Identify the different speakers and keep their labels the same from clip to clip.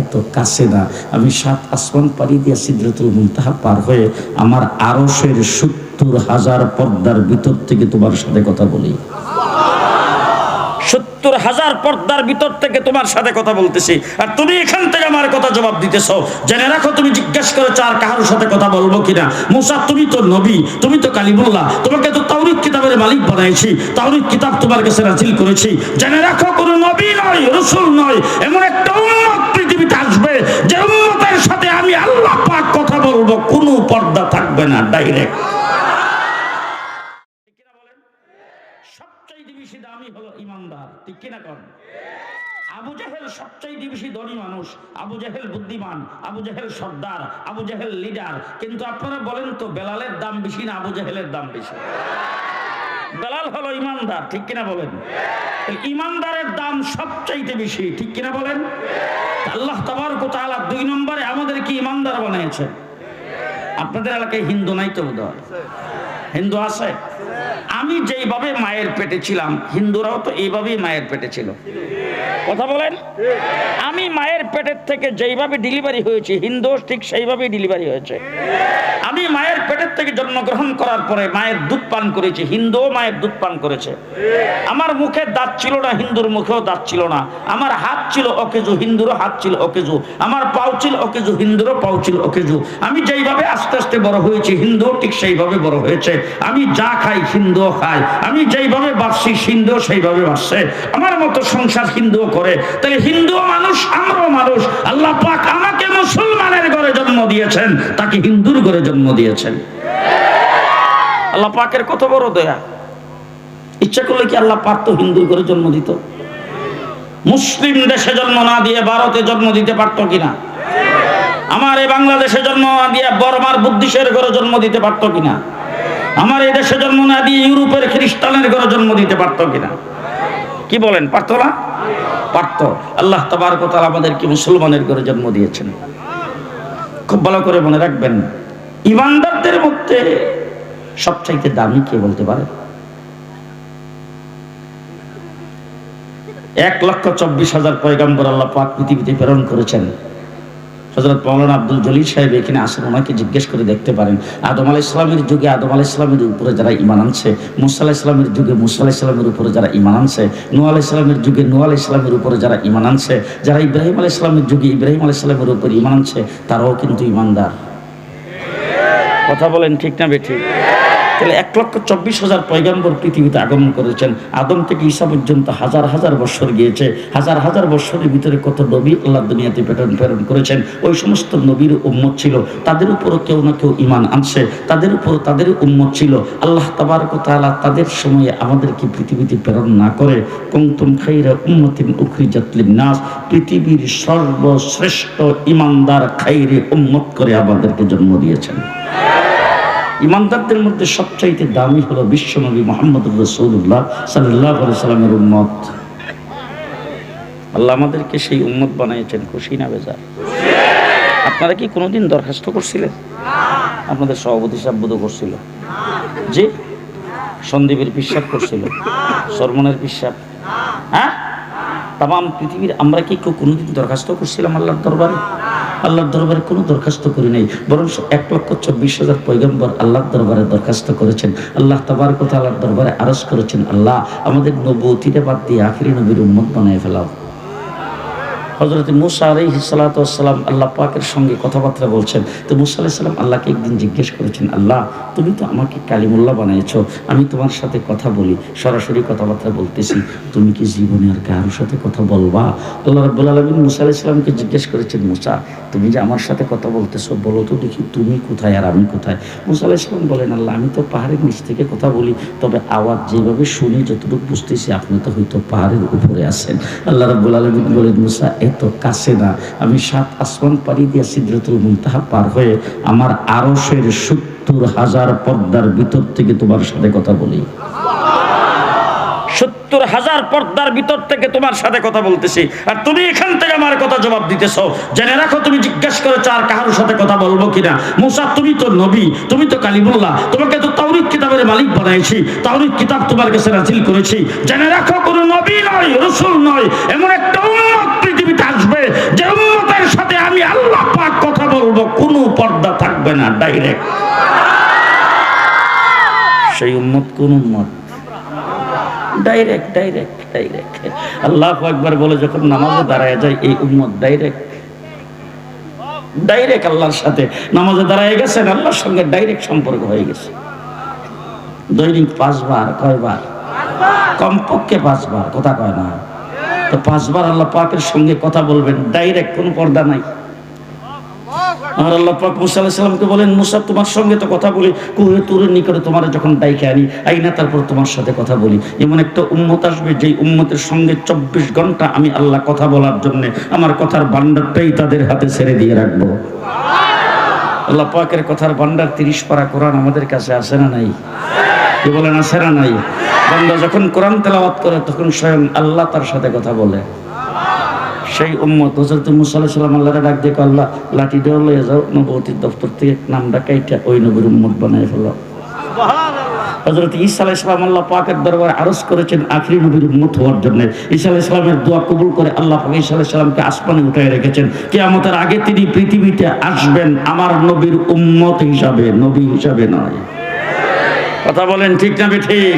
Speaker 1: এত কাছে না। আমি সাত আসমান পাড়ি দিয়া সিদ্রাতুল মুনতাহা পার হয়ে আমার আরসের সত্তর হাজার পর্দার ভিতর থেকে তোমার সাথে কথা বলি। সত্তর হাজার পর্দার ভিতর থেকে তোমার সাথে কথা বলতেছি। আর তুমি এখান থেকে আমার কথা জবাব দিতেছ। জেনে রাখো, তুমি জিজ্ঞেস করেছ, আর কাহার সাথে কথা বলব কিনা? মুসা, তুমি তো নবী, তুমি তো কালিমুল্লাহ। তোমাকে তো তাওরিক কিতাবের মালিক বানাইছি। তাওরিক কিতাব তোমার কাছে নাজিল করেছি। জেনে রাখো, কোনো নবী নয়, রসুল নয়, এমন একটা উম্মত পৃথিবীতে আসবে, যে উম্মতের সাথে আমি আল্লাহ পাক কথা বলব, কোনো পর্দা থাকবে না ডাইরেক্ট সবচাইতে বেশি দামি হলো ইমানদার, ঠিক কিনা কর আবু জাহেল সবচাইতে বেশি ধনী মানুষ, আবু জাহেল বুদ্ধিমান, আবু জাহেল সর্দার, আবু জাহেল লিডার। কিন্তু আপনারা বলেন তো, বেলালের দাম বেশি না আবু জাহেলের দাম বেশি? বেলাল হলো ইমানদার, ঠিক কিনা বলেন? ইমানদারের দাম সবচাইতে বেশি, ঠিক কিনা বলেন? আল্লাহ তাবার কোথাও দুই নম্বরে আমাদের কি ইমানদার বানিয়েছে আপনাদের এলাকায় হিন্দু নাই তো বোধ। হিন্দু আছে? আমি যেইভাবে মায়ের পেটে ছিলাম হিন্দুরাও তো এইভাবেই মায়ের পেটে ছিল। কথা বলেন? আমি মায়ের পেটের থেকে যেইভাবে ডেলিভারি হয়েছে হিন্দু ঠিক সেইভাবেই ডেলিভারি হয়েছে। আমি মায়ের পেটের থেকে জন্মগ্রহণ করার পরে মায়ের দুধ পান করেছি হিন্দু মায়ের দুধ পান করেছে। আমার মুখে দাঁত ছিল না, হিন্দুর মুখেও দাঁত ছিল না। আমার হাত ছিল অকেজু, হিন্দুরও হাত ছিল অকেজু। আমার পাও ছিল অকেজু, হিন্দুরও পাও ছিল অকেজু। আমি যেইভাবে আস্তে আস্তে বড় হয়েছি হিন্দু ঠিক সেইভাবে বড় হয়েছে। আমি যা খাই, হিন্দুও খাই আমি যেইভাবে বাঁচছি, হিন্দুও সেইভাবে বাঁচছে। আমার মতো সংসার হিন্দুও করে। তাহলে হিন্দুও মানুষ, আমরাও মানুষ। আল্লাহ পাক আমাকে মুসলমানের ঘরে জন্ম দিয়েছেন, তাকে হিন্দুর ঘরে জন্ম দিয়েছেন। আল্লাহ পাকের কত বড় দয়া। ইচ্ছা করলে কি আল্লাহ পারতো হিন্দুর ঘরে জন্ম দিত? মুসলিম দেশে জন্ম না দিয়ে ভারতে জন্ম দিতে পারতো কিনা? আমার এই বাংলাদেশে জন্ম না দিয়ে বর্মার বুদ্ধিশের ঘরে জন্ম দিতে পারতো কিনা? আমার এই দেশে জন্ম না দিয়ে ইউরোপের খ্রিস্টানের ঘরে জন্ম দিতে পারতো কিনা? কি বলেন পারত না পারত আল্লাহ তবার কথা আমাদেরকে মুসলমানের ঘরে জন্ম দিয়েছেন। খুব ভালো করে মনে রাখবেন, ইমানদারদের মধ্যে সবচাইতে দামি কে বলতে পারে? এক লক্ষ চব্বিশ হাজার পয়গাম্বর আল্লাহ পাক পৃথিবীতে প্রেরণ করেছেন। হজরত মৌলানা আব্দুল জলিল সাহেব এখানে আসেন, ওনাকে জিজ্ঞেস করে দেখতে পারেন। আদম আলাহ ইসলামের যুগে আদম আলাহ ইসলামের উপরে যারা ইমান আনছে মুসাল্লাহ ইসলামের যুগে মুসাল্লাহ ইসলামের উপরে যারা ইমান আনছে নু আলাহ ইসলামের যুগে নু আলাহ ইসলামের উপরে যারা ইমান আনছে, যারা ইব্রাহিম আলাহ ইসলামের যুগে ইব্রাহিম আলাহ ইসলামের উপরে ইমান আনছে, তারাও কিন্তু ইমানদার কথা বলেন ঠিক না বেঠিক তাহলে এক লক্ষ চব্বিশ হাজার পয়গাম্বর পৃথিবীতে আগমন করেছেন। আদম থেকে ঈসা পর্যন্ত হাজার হাজার বছর গিয়েছে। হাজার হাজার বছরের ভিতরে কত নবী আল্লাহ দুনিয়াতে প্রেরণ প্রেরণ করেছেন? ওই সমস্ত নবীর উম্মত ছিল। তাদের উপরও কেউ না কেউ ইমান আনছে। তাদের উপর তাদের উম্মত ছিল। আল্লাহ তাবার তাআলা তাদের সময়ে আমাদেরকে পৃথিবীতে প্রেরণ না করে কুমতুম খাইরা উম্মতিন উখরিজাত নাস পৃথিবীর সর্বশ্রেষ্ঠ ইমানদার খাইরে উম্মত করে আমাদেরকে জন্ম দিয়েছেন। ইমানদারদের মধ্যে সবচাইতে দামি হলো বিশ্বনবী মোহাম্মদ রসৌল্লাহ সাল্লাহ সাল্লামের উম্মত। আল্লাহ আমাদেরকে সেই উম্মত বানিয়েছেন, খুশি না বেজার? আপনারা কি কোনোদিন দরখাস্ত করছিলেন? আপনাদের সভাপতি বোধ করছিল। যে সন্দীপের পিসাব করছিল। সরমনের পিসাব। হ্যাঁ? তাম পৃথিবীর আমরা কি কেউ কোনোদিন দরখাস্ত করছিলাম আল্লাহর দরবারে? আল্লাহর দরবারে কোনো দরখাস্ত করি নাই। বরং এক লক্ষ চব্বিশ হাজার পৈগম্বর আল্লাহর দরবারে দরখাস্ত করেছেন। আল্লাহ তাবার কথা আল্লাহর দরবারে আরজ করেছেন, আল্লাহ আমাদের নবতিটা বাদ দিয়ে আখিরি নবীর উম্মত বানায় ফেলাও। হজরত মুসা আলাই সালাতাম আল্লাহ পাকের সঙ্গে কথাবার্তা বলছেন। তো মুসা আলাই সাল্লাম আল্লাহকে একদিন জিজ্ঞেস করেছেন, আল্লাহ, তুমি তো আমাকে কালিমুল্লাহ বানিয়েছো আমি তোমার সাথে কথা বলি, সরাসরি কথাবার্তা বলতেছি, তুমি কি জীবনে আর কারোর সাথে কথা বলবা? আল্লাহ রব্বুল আলমিন মুসা আলাই সাল্লামকে জিজ্ঞেস করেছেন, মুসা, তুমি যে আমার সাথে কথা বলতেছো, বলো তো দেখি তুমি কোথায় আর আমি কোথায়? মুসা আলাই সাল্লাম বলেন, আল্লাহ, আমি তো পাহাড়ের নিচ থেকে কথা বলি, তবে আওয়াজ যেভাবে শুনি, যতটুকু বুঝতেছি, আপনি তো হয়তো পাহাড়ের উপরে আছেন। আল্লাহ রব্বুল আলমিন বলেন, মুসা এত কাছে না। আমি সাত আসমান পাড়ি দিয়া সিদ্রাতুল মুনতাহা পার হয়ে আমার আরশের সত্তর হাজার পর্দার ভিতর থেকে তোমার সাথে কথা বলি। সত্তর হাজার পর্দার ভিতর থেকে তোমার সাথে কথা বলতেছি। আর তুমি এখান থেকে আমার কথা জবাব দিতেছ। জেনে রাখো, তুমি জিজ্ঞেস সাথে কথা বলব কিনা? মুসা, তুমি তো নবী, তুমি তো তোমাকে তো তাওরিক কিতাবের মালিক বানাইছি। তাওরিক কিতাব তোমার কাছে নাজিল করেছি। জেনে রাখো, কোনো নবী নয়, রসুল নয়, এমন একটা হাদিস আসবে যে উম্মতের সাথে আমি আল্লাহ পাক কথা বলব, কোনো পর্দা থাকবে না ডাইরেক্ট সেই উম্মত কোন উন্মত ডাইরেক্ট ডাইরেক্ট ডাইরেক্ট আল্লাহ একবার বলে যখন নামাজে দাঁড়ায় যায়, এই উম্মত ডাইরেক্ট ডাইরেক্ট আল্লাহর সাথে। নামাজে দাঁড়ায় গেছেন, আল্লাহর সঙ্গে ডাইরেক্ট সম্পর্ক হয়ে গেছে। দৈনিক পাঁচবার, কয়বার? কমপক্ষে পাঁচবার, কথা কয় না। তো পাঁচবার আল্লাহ পাকের সঙ্গে কথা বলবেন ডাইরেক্ট কোনো পর্দা নাই। আর আল্লাহ পাক মুসা আলাইহিস সালামকে বলেন, মুসা, তোমার সঙ্গে তো কথা বলি, কুহে তুরের নিকটে তোমার যখন ডাইকে আনি, আইনা তারপর তোমার সাথে কথা বলি। এমন একটা উম্মত আসবে, যেই উম্মতের সঙ্গে চব্বিশ ঘণ্টা আমি আল্লাহ কথা বলার জন্য আমার কথার ভান্ডারটাই তাদের হাতে ছেড়ে দিয়ে রাখব। আল্লাহ পাকের কথার ভান্ডার তিরিশ পারা কোরআন আমাদের কাছে আসে না নাই? কি বলেন আসে না নাই? বান্দা যখন কোরআন তেলাওয়াত করে তখন স্বয়ং আল্লাহ তার সাথে কথা বলে। সেই উম্মত হজরত মুসা আলাইহিস সালাম আল্লাহরে ডাক দিয়ে আল্লাহ লাঠি দিয়ে লয়ে যাও নবতির দপ্তর থেকে নামটা কাইটা ওই নবীর উম্মত বানায় ফেলো। হজরত ঈসা আলাইহিস সালাম আল্লাহ পাকের দরবারে আরজ করেছেন আখরি নবীর উম্মত হওয়ার জন্য। ঈসা আলাইহিস সালামের দোয়া কবুল করে আল্লাহ পাক ঈসা আলাইহিস সালামকে আসমানে উঠায় রেখেছেন। কিয়ামতের আগে তিনি পৃথিবীতে আসবেন আমার নবীর উম্মত হিসাবে নবী হিসাবে নয়। কথা বলেন ঠিক না ঠিক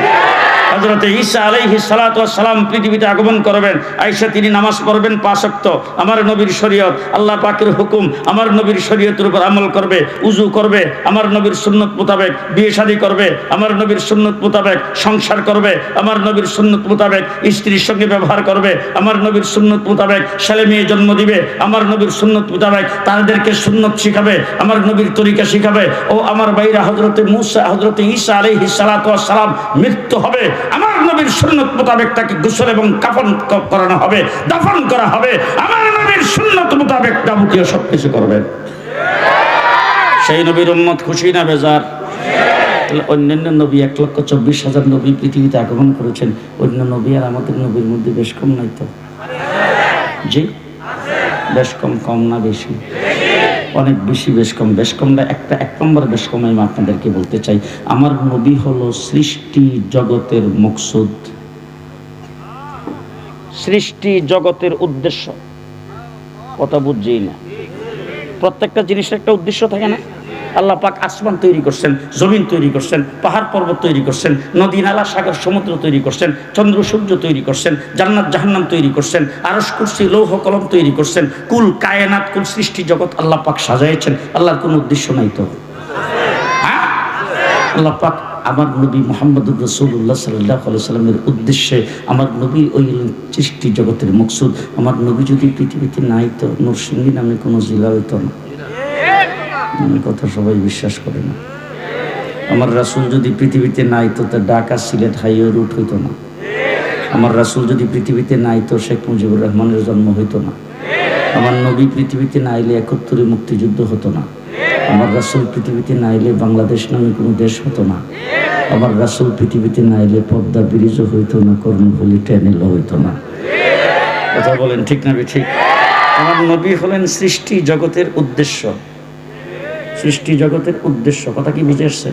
Speaker 1: হজরত ঈসা আলাইহি সালাম পৃথিবীতে আগমন করবেন আইসা তিনি নামাজ পড়বেন পাঁচক্ত আমার নবীর শরীয়ত, আল্লাহ পাকের হুকুম, আমার নবীর শরীয়তের উপর আমল করবে, উজু করবে, আমার নবীর সুন্নত মোতাবেক বিয়ে শাদী করবে, আমার নবীর সুন্নত মোতাবেক সংসার করবে, আমার নবীর সুন্নত মোতাবেক স্ত্রীর সঙ্গে ব্যবহার করবে, আমার নবীর সুন্নত মোতাবেক ছেলে মেয়ে জন্ম দিবে, আমার নবীর সুন্নত মোতাবেক তাদেরকে সুন্নত শিখাবে, আমার নবীর তরিকা শিখাবে। ও আমার বাইরা হজরতে মুসা হজরতে ঈসা আলাইহি সালাম মৃত্যু হবে আমার নবীর সুন্নত মোতাবেক তাকে গোসল এবং কাফন করানো হবে, দাফন করা হবে। আমার নবীর সুন্নত মোতাবেক যাবতীয় সব কিছু করবেন সেই নবীর উম্মত খুশি না বেজার? তাহলে অন্যান্য নবী এক লক্ষ চব্বিশ হাজার নবী পৃথিবীতে আগমন করেছেন। অন্য নবী আর আমাদের নবীর মধ্যে বেশ কম নাই তো? জি? বেশ কম কম না বেশি। অনেক বেশি বেশ কম, বেশ কমটা একটা, এক নম্বর বেশ কম আমি আপনাদেরকে বলতে চাই। আমার নবী হলো সৃষ্টি জগতের মকসুদ। সৃষ্টি জগতের উদ্দেশ্য। কথা বুঝছি না। প্রত্যেকটা জিনিসের একটা উদ্দেশ্য থাকে না? আল্লাহ পাক আসমান তৈরি করছেন, জমিন তৈরি করছেন, পাহাড় পর্বত তৈরি করছেন, নদী, নালা, সাগর, সমুদ্র তৈরি করছেন, চন্দ্র, সূর্য তৈরি করছেন, জান্নাত, জাহান্নাম তৈরি করছেন আরস কুরসি, লৌহ, কলম তৈরি করছেন, কুল, কায়নাত, কুল, সৃষ্টি জগৎ আল্লাহ পাক সাজাইছেন, আল্লাহর কোনো উদ্দেশ্য নাই তো হ্যাঁ? আল্লাহ পাক আমার নবী মোহাম্মদুর রসুল্লাহ সাল্লাহ সাল্লামের উদ্দেশ্যে আমার নবী ওই সৃষ্টি জগতের মকসুদ, আমার নবী যদি পৃথিবীতে নাই তো নরসিংহী নামে কোনো জেলা হইতো না কথা সবাই বিশ্বাস করে না। আমার রাসূল যদি পৃথিবীতে নাই তো তার ঢাকা সিলেট হাইওয়ে রুট হইতো না। আমার রাসূল যদি পৃথিবীতে নাই তো শেখ মুজিবুর রহমানের জন্ম হইতো না। আমার নবী পৃথিবীতে না এলে একাত্তরে মুক্তিযুদ্ধ হতো না। আমার রাসূল পৃথিবীতে না এলে বাংলাদেশ নামে কোনো দেশ হতো না। আমার রাসূল পৃথিবীতে না এলে পদ্মা ব্রিজও হইতো না, কর্ণফুলি ট্যানেলও হইতো না। কথা বলেন ঠিক না ঠিক? আমার নবী হলেন সৃষ্টি জগতের উদ্দেশ্য। সৃষ্টি জগতের উদ্দেশ্য, কথা কি বুঝে এসছে?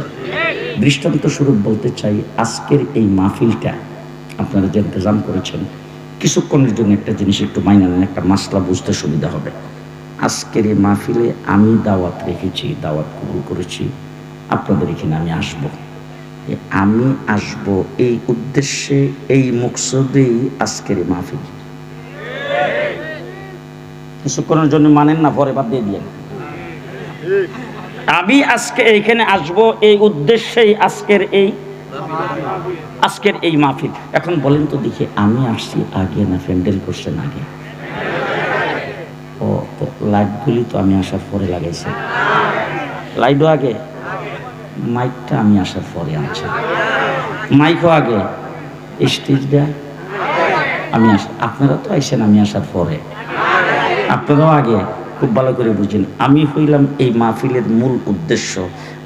Speaker 1: দৃষ্টান্ত স্বরূপ বলতে চাই, আজকের এই মাহফিলটা আপনারা যে ইন্তজাম করেছেন, কিছুক্ষণের জন্য একটা জিনিস একটু মাইনা নেন, একটা মাসলা বুঝতে সুবিধা হবে। আজকের এই মাহফিলে আমি দাওয়াত রেখেছি, দাওয়াত কবুল করেছি, আপনাদের এখানে আমি আসব। আমি আসব এই উদ্দেশ্যে, এই মকসদেই আজকের এই মাহফিল। কিছুক্ষণের জন্য মানেন না, পরে বাদ দিয়ে দিয়ে আমি আজকে এইখানে আসব, এই উদ্দেশ্যেই আজকের এই আজকের এই মাহফিল। এখন বলেন তো দেখি, আমি আসছি আগে না প্যান্ডেল করছেন আগে? ও, তো লাইটগুলি তো আমি আসার পরে লাগাইছি। লাইটও আগে? মাইকটা আমি আসার পরে আনছি। মাইকও আগে? স্টেজটা আমি আস আপনারা তো আইসেন আমি আসার পরে। আপনারাও আগে? খুব ভালো করে বুঝেন। আমি হইলাম এই মাহফিলের মূল উদ্দেশ্য।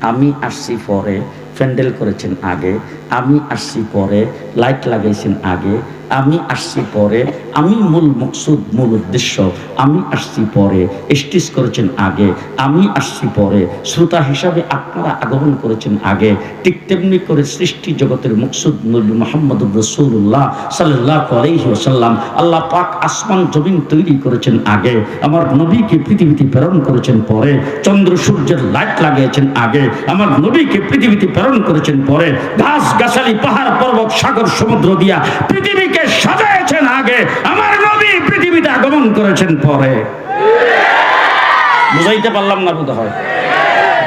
Speaker 1: আমি আসছি পরে, প্যান্ডেল করেছেন আগে, আমি আসছি পরে, লাইট লাগাইছেন আগে আমি আসছি পরে, আমি মূল মকসুদ, মূল উদ্দেশ্য, আমি আসছি পরে স্টিচ করেছেন আগে, আমি আসছি পরে, শ্রোতা হিসাবে আপনারা আগমন করেছেন আগে, ঠিক তেমনি করে সৃষ্টি জগতের মকসুদ নবী মোহাম্মদ রসুল্লাহ সাল্লাহ আলাইহি ওয়াসাল্লাম, আল্লাহ পাক আসমান, জমিন তৈরি করেছেন আগে, আমার নবীকে পৃথিবীতে প্রেরণ করেছেন পরে, চন্দ্র, সূর্যের লাইট লাগিয়েছেন আগে, আমার নবীকে পৃথিবীতে প্রেরণ করেছেন পরে ঘাস গাছালি, পাহাড়, পর্বত, সাগর, সমুদ্র দিয়া পৃথিবীকে সাজাইছেন আগে। আমার নবী পৃথিবীতে আগমন করেছেন পরে। বুঝাইতে পারলাম না বোধ হয়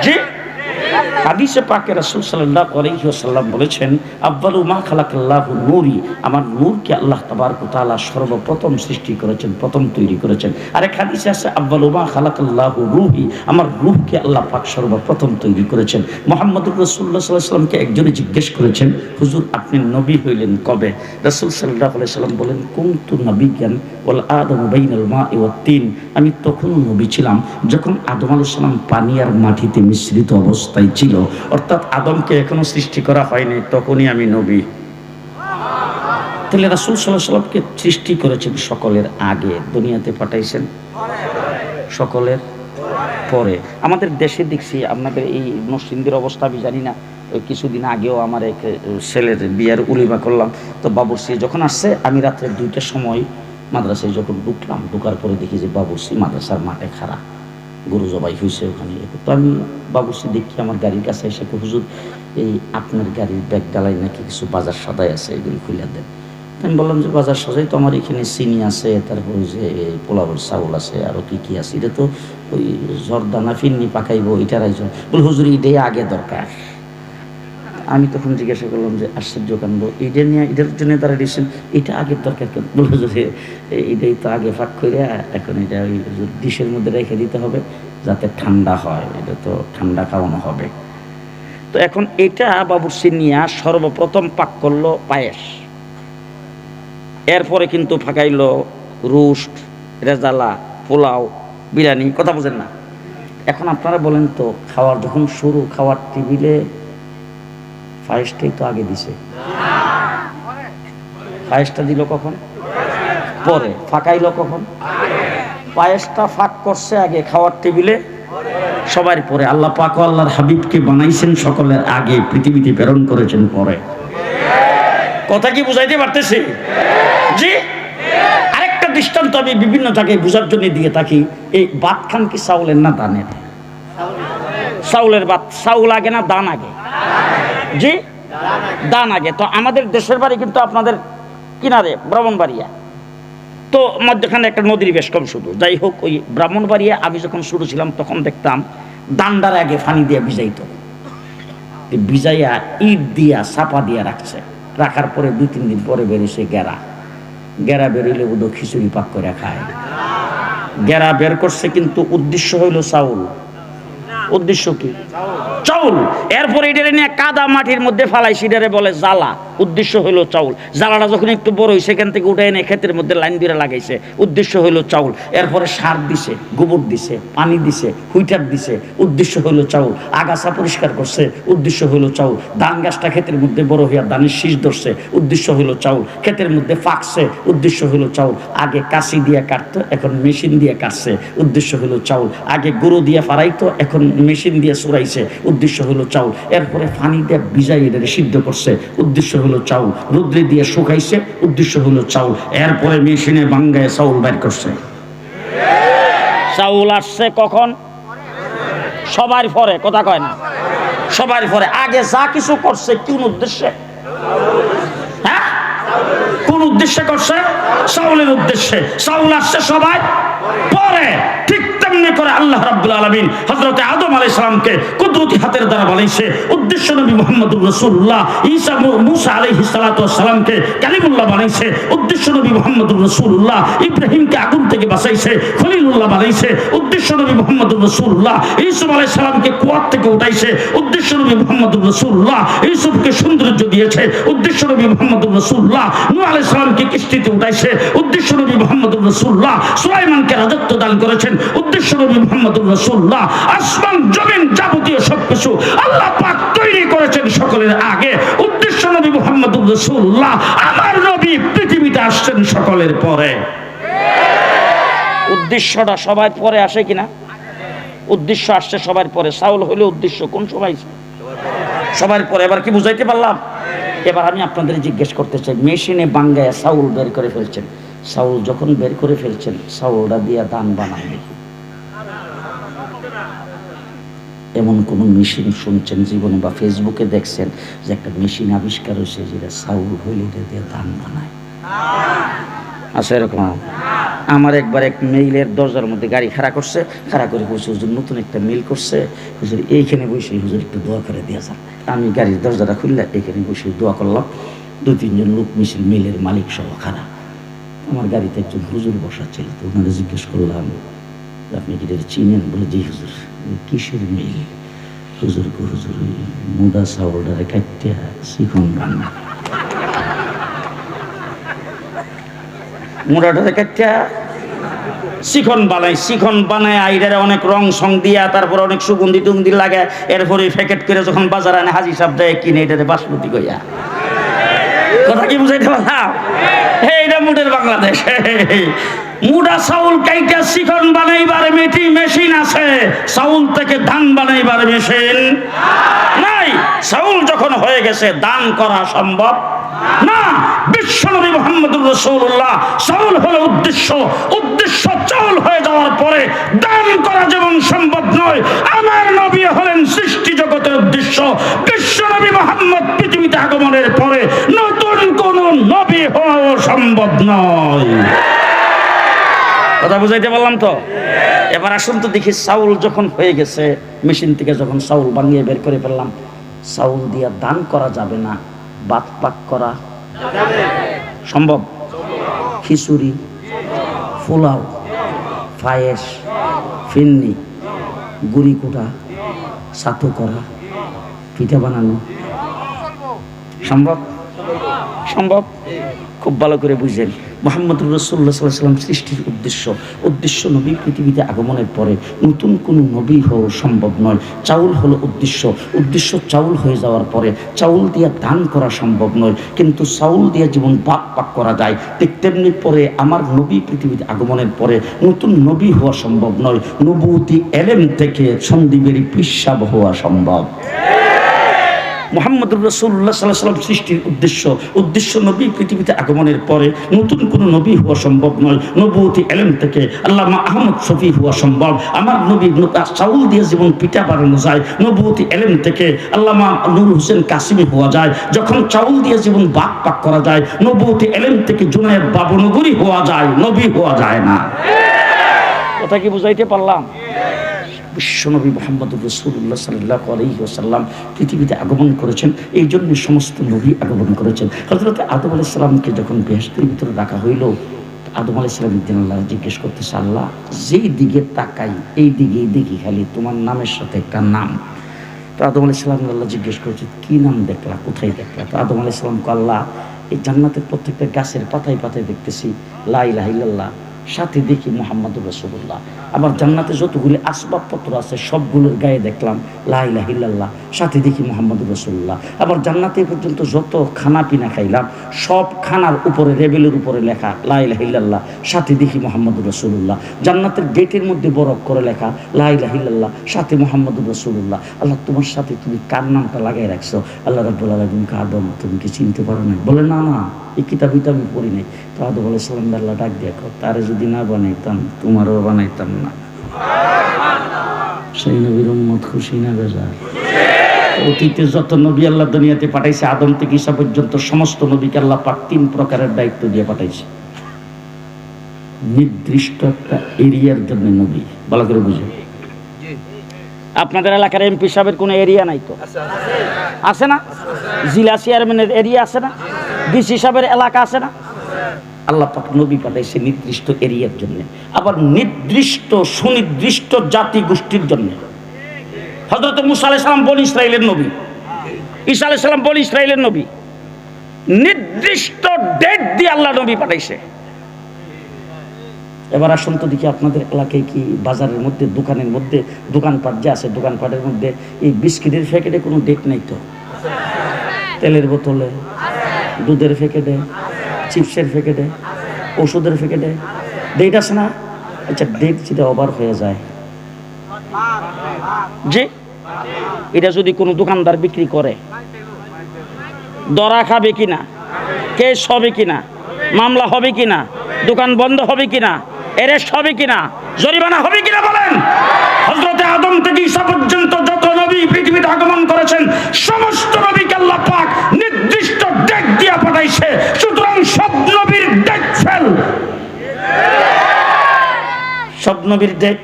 Speaker 1: জি? হাদিসে পাকে রাসূল সাল্লাল্লাহু আলাইহি ওয়াসাল্লাম বলেছেন আব্বালু মা খালাকাল্লাহু নূরি আমার নূরকে আল্লাহ তাবারক ওয়া সর্বপ্রথম সৃষ্টি করেছেন, প্রথম তৈরি করেছেন। আরেক হাদিসে আছে আব্বালু মা খালাকাল্লাহু রূহি আমার রূহকে আল্লাহ পাক সর্বপ্রথম তৈরি করেছেন। মুহাম্মদুর রাসূলুল্লাহ সাল্লাল্লাহু আলাইহি সাল্লামকে একজনে জিজ্ঞেস করেছেন, হুজুর, আপনি নবী হইলেন কবে? রাসূল আলাইহি সাল্লাম বলেন, কুনতু নবিয়ান ওয়াল আদমু বাইনাল মা'i ওয়াত তিন আমি তখনও নবী ছিলাম যখন আদম আলাইহিস সালাম পানি আর মাটিতে মিশ্রিত অবস্থায় ছিল অর্থাৎ আদমকে এখনও সৃষ্টি করা হয়নি, তখনই আমি নবী। তাহলে রাসূল আলাইহি সাল্লামকে সৃষ্টি করেছেন সকলের আগে, দুনিয়াতে পাঠাইছেন সকলের পরে। আমাদের দেশে দেখছি, আপনাদের এই মুসলিমদের অবস্থা আমি জানি না কিছুদিন আগেও আমার এক ছেলের বিয়ার উলিমা করলাম। তো বাবুরসি যখন আসছে, আমি রাত্রে দুইটার সময় মাদ্রাসায় যখন ঢুকলাম, ঢুকার পরে দেখি যে বাবুরসি মাদ্রাসার মাঠে খাড়া। গরু জবাই হয়েছে ওখানে। তো আমি বাবুসি দেখি আমার গাড়ির কাছে এসে হুজুর, এই আপনার গাড়ির ব্যাগ ডালাই নাকি কিছু বাজার সাদাই আছে, এগুলি খুলে দেন। আমি বললাম যে, বাজার সাজাই তো আমার এখানে চিনি আছে, তারপর যে পোলাবর চাউল আছে আরও কি কী আছে, এটা তো ওই জর্দানা ফিন্নি পাকাইবো, এটার আইজন বল, হুজুর, এটাই আগে দরকার। আমি তখন জিজ্ঞাসা করলাম যে, আশ্চর্য কাণ্ড এটা নিয়ে এটার জন্য তারা দিচ্ছেন এটা আগের দরকার কেন? বলল যে এটাই তো আগে ফাঁক করে, এখন এটা ওই ডিশের মধ্যে রেখে দিতে হবে যাতে ঠান্ডা হয়। এটা তো ঠান্ডা খাওয়ানো হবে। তো এখন এটা বাবুরসি নিয়া সর্বপ্রথম পাক করল পায়েস। এরপরে কিন্তু ফাঁকাইলো রুস্ট, রেজালা, পোলাও, বিরিয়ানি, কথা বোঝেন না। এখন আপনারা বলেন তো, খাওয়ার যখন শুরু, খাওয়ার টেবিলে পায়েসটাই তো আগে দিছে। পায়েসটা দিল কখন? পরে। ফাঁকাইলো কখন? পায়েসটা ফাঁক করছে আগে খাওয়ার টেবিলে, সবার পরে। আল্লাহ পাক আল্লাহর হাবিবকে বানাইছেন সকলের আগে, পৃথিবীতে প্রেরণ করেছেন পরে। কথা কি বুঝাইতে পারতেছি? জি? আরেকটা দৃষ্টান্ত আমি বিভিন্ন জায়গায় বোঝার জন্য দিয়ে থাকি। এই বাত খান কি চাউলের না দানের? চাউলের বাত। চাউল আগে না দান আগে? জি? দান আগে। তো আমাদের দেশের বাড়ি কিন্তু আপনাদের কিনারে, ব্রাহ্মণবাড়িয়া। তো মধ্যখানে একটা নদীর বেশ কম শুধু। যাই হোক, ওই ব্রাহ্মণবাড়িয়া আমি যখন শুরু ছিলাম, তখন দেখতাম দান্ডার আগে ফানি দিয়ে ভিজাইতো। তো ভিজাইয়া ইট দিয়া চাপা দিয়া রাখছে। রাখার পরে দুই, তিন দিন পরে বেরিয়েছে গেরা। গেরা বেরোইলে বোধ খিচুড়ি পাক করে খায়। গেরা বের করছে কিন্তু উদ্দেশ্য হইল চাউল। উদ্দেশ্য কি? চাউল। এরপরে এটারে নিয়ে কাদা মাটির মধ্যে ফালাইছি এটারে বলে জ্বালা। উদ্দেশ্য হইল চাউল। জ্বালাটা যখন একটু বড় সেখান থেকে উঠে এনে ক্ষেতের মধ্যে লাইন দিয়ে লাগাইছে। উদ্দেশ্য হইল চাউল। এরপরে সার দিছে, গোবর দিছে, পানি দিছে, হুইটার দিছে। উদ্দেশ্য হইল চাউল। আগাছা পরিষ্কার করছে। উদ্দেশ্য হইল চাউল। ধান গাছটা ক্ষেতের মধ্যে বড় হইয়া ধানের শীষ ধরছে। উদ্দেশ্য হইল চাউল। ক্ষেতের মধ্যে ফাঁকছে। উদ্দেশ্য হইল চাউল। আগে কাশি দিয়ে কাটতো, এখন মেশিন দিয়ে কাটছে। উদ্দেশ্য হইল চাউল। আগে গরু দিয়ে ফারাইতো এখন মেশিন দিয়ে চুরাইছে উদ্দেশ্য হলো চাউল। এরপরে পানি দিয়ে ভিজাই এটাকে সিদ্ধ করছে, উদ্দেশ্য হলো চাউল। রুদ্রে দিয়ে শুকাইছে, উদ্দেশ্য হলো চাউল। এরপরে মেশিনে বাঙ্গায় চাউল বের করছে। চাউল আসছে কখন? সবার পরে, কথা কয় না। সবার পরে। আগে যা কিছু করছে, কোন উদ্দেশ্যে? হ্যাঁ? কোন উদ্দেশ্যে করছে? চাউলের উদ্দেশ্যে। চাউল আসছে সবাই পরে। করে আল্লাহ রাব্বুল আলামিন হযরত আদম আলাইহিস সালামকে কুদরতি হাতের দ্বারা বানাইছে। উদ্দেশ্য নবী মুহাম্মদুর রাসূলুল্লাহ। ঈসা মূসা আলাইহিস সালাতু ওয়াস সালামকে কালিমুল্লাহ বানাইছে। উদ্দেশ্য নবী মুহাম্মদুর রাসূলুল্লাহ। ইব্রাহিমকে আগুন থেকে বাঁচাইছে, খলিলুল্লাহ বানাইছে। উদ্দেশ্য নবী মুহাম্মদুর রাসূলুল্লাহ। ইউসুফ আলাইহিস সালামকে কুয়ার থেকে উঠাইছে। উদ্দেশ্য নবী মুহাম্মদুর রাসূলুল্লাহ। ইউসুফকে সৌন্দর্য দিয়েছে। উদ্দেশ্য নবী মুহাম্মদুর রাসূলুল্লাহ। নূহ আলাইহিস সালামকে কিস্তিতে উঠাইছে। উদ্দেশ্য নবী মুহাম্মদুর রাসূলুল্লাহ। সুলাইমানকে রাজত্ব দান করেছেন। উদ্দেশ্য নবী মুহাম্মদুর রাসূলুল্লাহ। আসমান, জমিন যাবতীয় সবকিছু আল্লাহ পাক তৈরি করেছেন সকলের আগে। উদ্দেশ্য নবী মুহাম্মদুর রাসূলুল্লাহ, আমার নবী পৃথিবীতে আসছেন সকলের পরে। উদ্দেশ্যটা পরে আসে কিনা? উদ্দেশ্য আসছে সবার পরে। সাউল হইলে উদ্দেশ্য কোন সময় সবার পরে। এবার কি বুঝাইতে পারলাম? এবার আমি আপনাদের জিজ্ঞেস করতে চাই। মেশিনে বাঙ্গায় সাউল বের করে ফেলছেন। সাউল যখন বের করে ফেলছেন, সাউলটা দিয়ে দান বানাবে এমন কোন মেশিন শুনছেন জীবনে বা ফেসবুকে দেখছেন যে একটা মেশিন আবিষ্কার হয়েছে যেটা সাউল হইলে এটা দিয়ে ধান বানায়? আছে এরকম আমার একবার এক মেইলের দরজার মধ্যে গাড়ি খাড়া করছে, খাড়া করে বসে হুজুর, নতুন একটা মেইল করছে। হুজুর, এইখানে বসে হুজুর, একটু দোয়া করে দিয়ে যান। আমি গাড়ির দরজাটা খুললে এখানে বসে দোয়া করলাম। দু তিনজন লোক মিছিল মেইলের মালিক সহ খাড়া। আমার গাড়িতে একজন হুজুর বসা ছিল, তো ওনারা জিজ্ঞেস করলাম, আপনি কি চিনেন? বলে, জি, হুজুর। "এ কিসের মেইল হুজুর হুজুর মুদা চাউলটারে কাটতে শিখন কাটতে শিখন বানাই, শিখন বানায় আইডারে অনেক রং সং দিয়া, তারপর অনেক সুগন্ধি টুগন্ধি লাগে। এরপরে প্যাকেট করে যখন বাজার আনে, হাজি সাহেব দেয়, কিনে এটারে বাসমতি কইয়া কথা কি বুঝাইতে পারলাম? এইটা মুডের বাংলাদেশ। মুডা চাউল কাইটা শিখন বানাইবার মেটি মেশিন আছে। চাউল থেকে ধান বানাইবার মেশিন। নাই, চাউল যখন হয়ে গেছে, দান করা সম্ভব। না বিশ্বনবী মোহাম্মদুর রসুল্লাহ চাউল হলো উদ্দেশ্য। উদ্দেশ্য চাউল হয়ে যাওয়ার পরে দান করা যেমন সম্ভব নয়, আমার নবী হলেন সৃষ্টি জগতের উদ্দেশ্য। বিশ্বনবী মোহাম্মদ পৃথিবীতে আগমনের পরে নতুন কোন নবী হওয়াও সম্ভব নয়। কথা বুঝাইতে পারলাম তো? এবার আসুন তো দেখি চাউল যখন হয়ে গেছে, মেশিন থেকে যখন চাউল বানিয়ে বের করে ফেললাম, চাউল দিয়া দান করা যাবে না, বাত পাক করা সম্ভব? খিচুড়ি, পোলাও, পায়েস, ফিন্নি, গুড়ি কুটা সাতু করা, পিঠা বানানো। সম্ভব? সম্ভব? খুব ভালো করে বুঝলেন মোহাম্মদ রসুল্লাহ সাল্লাম সৃষ্টির উদ্দেশ্য। উদ্দেশ্য নবী পৃথিবীতে আগমনের পরে নতুন কোনো নবী হওয়া সম্ভব নয়। চাউল হলো উদ্দেশ্য। উদ্দেশ্য চাউল হয়ে যাওয়ার পরে চাউল দিয়ে দান করা সম্ভব নয়। কিন্তু চাউল দিয়ে জীবন বাক পাক করা যায়। ঠিক তেমনি পরে আমার নবী পৃথিবীতে আগমনের পরে নতুন নবী হওয়া সম্ভব নয়। নবুতি এলেম থেকে সন্দীপের পিসাব হওয়া সম্ভব। মোহাম্মদুর রসুল্লাহ সাল্লাহ সাল্লাম সৃষ্টির উদ্দেশ্য উদ্দেশ্য নবী পৃথিবীতে আগমনের পরে নতুন কোনো নবী হওয়া সম্ভব নয়। নবুতি এলেম থেকে আল্লামা আহমদ শফি হওয়া সম্ভব। আমার নবী চাউল দিয়ে যেমন পিঠা বানানো যায়। নবুতি এলেম থেকে আল্লামা নুর হোসেন কাসিমি হওয়া যায়। যখন চাউল দিয়ে যেমন বাক পাক করা যায় নবুতি এলেম থেকে জুনায়দ বাবনগরী হওয়া যায়, নবী হওয়া যায় না। কথা কি বুঝাইতে পারলাম? বিশ্বনবী মোহাম্মদ রসুল্লাহ সাল্লাহ আলহি আসাল্লাম পৃথিবীতে আগমন করেছেন, এই জন্য সমস্ত নবী আগমন করেছেন। হজরত আদম আলাইসাল্লামকে যখন বেহেস্তের ভিতরে রাখা হইল, আদম আলাইসাল্লাম একদিন আল্লাহ জিজ্ঞেস করতেছে, আল্লাহ, যেই দিকে তাকাই, এই দিকেই দেখি খালি তোমার নামের সাথে একটা নাম। তো আদম আলাইসাল্লাম আল্লাহ জিজ্ঞেস করছে, কী নাম দেখলা, কোথায় দেখলা? তো আদম আলাইসাল্লামকে আল্লাহ, এই জান্নাতের প্রত্যেকটা গাছের পাতায় পাতায় দেখতেছি লাই লাহিল্লাহ সাথে দেখি মোহাম্মদুর রসুল্লাহ আবার জান্নাতে যতগুলি আসবাবপত্র আছে, সবগুলোর গায়ে দেখলাম লাহিল্লাহ সাথে দেখি মোহাম্মদুর রসুল্লাহ আবার জান্নাতে পর্যন্ত যত খানা পিনা খাইলাম, সব খানার উপরে, রেবেলের উপরে লেখা লাহিল্লাহ সাথে দেখি মোহাম্মদুর রসুল্লাহ জান্নাতের গেটের মধ্যে বরফ করে লেখা লাহিল্লাহ সাথে মোহাম্মদুর রসুল্লাহ আল্লাহ, তোমার সাথে তুমি কার নামটা লাগাই রাখছো? আল্লাহ রাবুল আলমিনকে আদম তুমি কি চিনতে পারো না বলে, না না, এই কিতাবিটা আমি পড়ি নাই। তো আদম আলাইসাল্লাম আল্লাহ ডাক দেখো তারে যদি না বানাইতাম তোমারও বানাইতাম না। সেই নবীর উম্মত খুশি না বেজার? অতীতে যত নবী আল্লাহ দুনিয়াতে পাঠাইছে, আদম থেকে ঈসা পর্যন্ত সমস্ত নবীকে আল্লাহ পাক তিন প্রকারের দায়িত্ব দিয়ে পাঠাইছে। নির্দিষ্ট একটা এরিয়ার জন্য নবী, ভালো করে বুঝে আপনাদের এলাকার এমপি সাহেবের কোনো এরিয়া নাই তো? আছে না? জিলা চেয়ারম্যানের এরিয়া আছে না? ডিসি সাহেবের এলাকা আছে না? আল্লাহ পাক নবী পাঠাইছে নির্দিষ্ট এরিয়ার জন্য, আবার নির্দিষ্ট সুনির্দিষ্ট জাতি গোষ্ঠীর জন্য। হজরত মুসা আলাইসালাম বল ইসরায়েলের নবী। ঈসা আলাইসালাম বল ইসরায়েলের নবী। নির্দিষ্ট ডেট দিয়ে আল্লাহ নবী পাঠাইছে। এবার আসুন তো দেখি আপনাদের এলাকায় কি বাজারের মধ্যে, দোকানের মধ্যে, দোকানপাট যে আছে, দোকানপাটের মধ্যে এই বিস্কিটের প্যাকেটে কোনো ডেট নেই তো? তেলের বোতলে, দুধের প্যাকেটে? চিপসের প্যাকেটে, ওষুধের প্যাকেটে। ডেট আছে না? আচ্ছা ডেট যেটা হয়ে যায়। যে, এটা যদি কোনো দোকানদার বিক্রি করে, দরা খাবে কিনা? কেস হবে কিনা? মামলা হবে কিনা? দোকান বন্ধ হবে কিনা? এরেস্ট হবে জরিমানা হবে কিনা বলেন? হজরতে আদম থেকে ঈসা পর্যন্ত যত নবী পৃথিবীতে আগমন করেছেন, সমস্ত নবীকে আল্লাহ পাক নির্দিষ্ট ডেট দিয়া পাঠাইছে। সুতরাং সব নবীর ডেট ফেল সব নবীর ডেট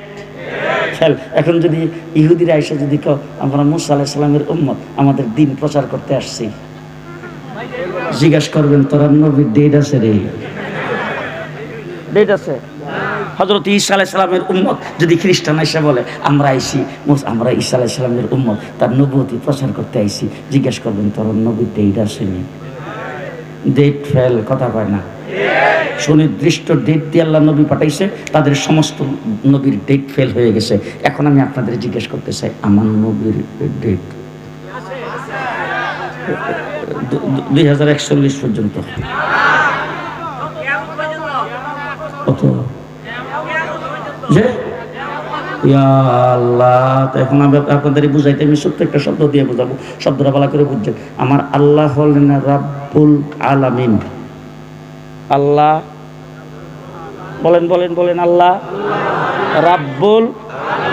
Speaker 1: ফেল এখন যদি ইহুদিরা এসে যদি কেউ আমরা মুসা আলাহ সাল্লামের উম্মত আমাদের দিন প্রচার করতে আসছি। জিজ্ঞাসা করবেন তোরা নবীর ডেট আছে রে? ডেট আছে। হজরত ঈসা আলাহ সালামের উম্মত যদি খ্রিস্টান এসে বলে আমরা আইসি মুস- আমরা ঈসা আলাহ সালামের উম্মত তার নবতী প্রচার করতে আইসি জিজ্ঞাসা করবেন তোর নবীর ডেট আসেনি ডেট ফেল কথা কয় না। সুনির্দিষ্ট ডেট দিয়ে আল্লাহ নবী পাঠাইছে, তাদের সমস্ত নবীর ডেট ফেল হয়ে গেছে। এখন আমি আপনাদের জিজ্ঞেস করতে চাই, আমার নবীর ডেট দুই হাজার একচল্লিশ পর্যন্ত। যে? এখন আমি আপনাদের বুঝাইতে, আমি ছোট্ট একটা শব্দ দিয়ে বোঝাবো। শব্দটা ভালো করে বুঝছেন। আমার আল্লাহ হলেন রাব্বুল আলামিন। আল্লাহ। বলেন বলেন বলেন, আল্লাহ। রাব্বুল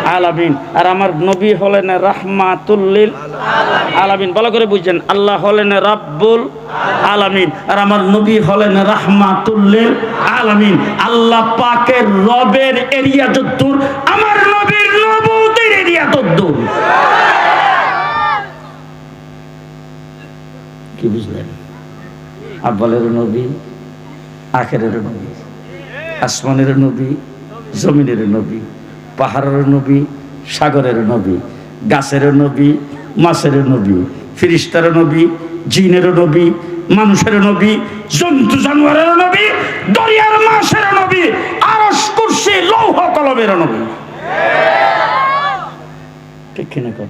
Speaker 1: আলামিন। আর আমার নবী হলেন রাহমাতুল্লিল আলামিন। ভালো করে বুঝছেন, আল্লাহ হলেন রাব্বুল আলামিন। আর আমার নবী হলেন রাহমাতুল্লিল আলামিন। আল্লাহ পাকের রবের এরিয়া যদ্দূর, আমার নবীর নবুতের এরিয়া তদ্দূর। কি বুঝলেন? আব্বালের নবী আখেরের নবী, আসমানের নবী, জমিনের নবী, পাহাড়ের নবী, সাগরের নবী, গাছের নবী, মাছের নবী, ফিরিস্তার নবী, জিনের নবী, মানুষের নবী, জন্তু জানোয়ারের নবী, দরিয়ার মাছের নবী আরস কুর্সি, লৌহ কলমের নবী। ঠিক কিনা কর